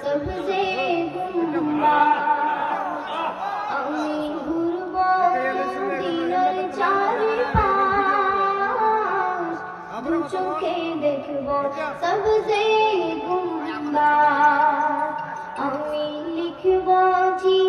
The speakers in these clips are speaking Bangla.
সবজে গুম্বা আমি ঘুরব দিনের চারি পাশ দু চোখে গুম্বা আমি লিখব চিঠি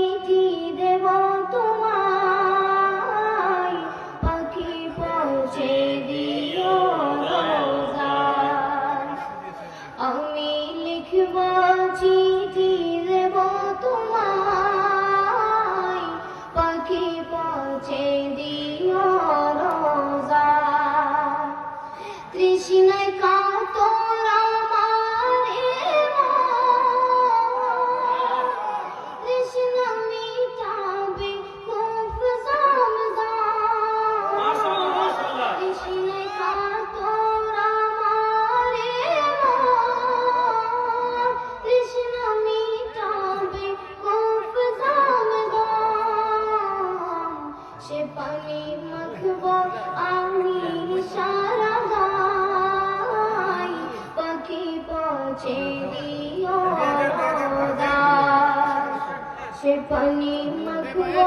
সে পানি মাখব,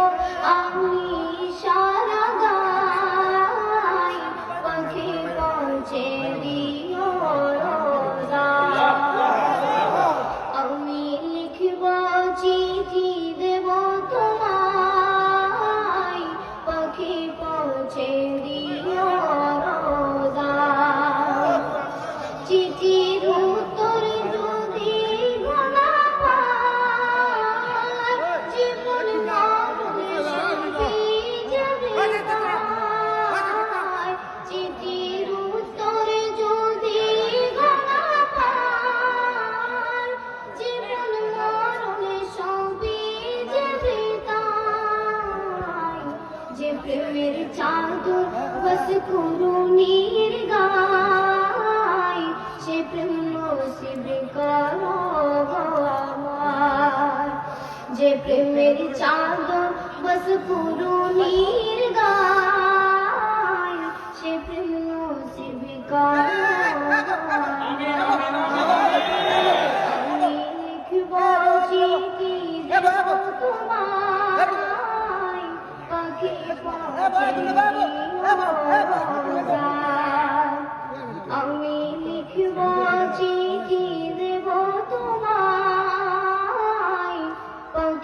আমি সারা গাই পাখি পৌঁছে দিও। আমি লিখব চিঠি দেব তোমায় পাখি পৌঁছে দিও রোজায়। করুণীর গায়, সে প্রেম নসিব করো আমার। যে প্রেমের চাদর বস করুণীর গায়, সে প্রেম নসিব করো পাখি পৌঁছে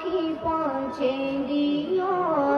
一方天地哟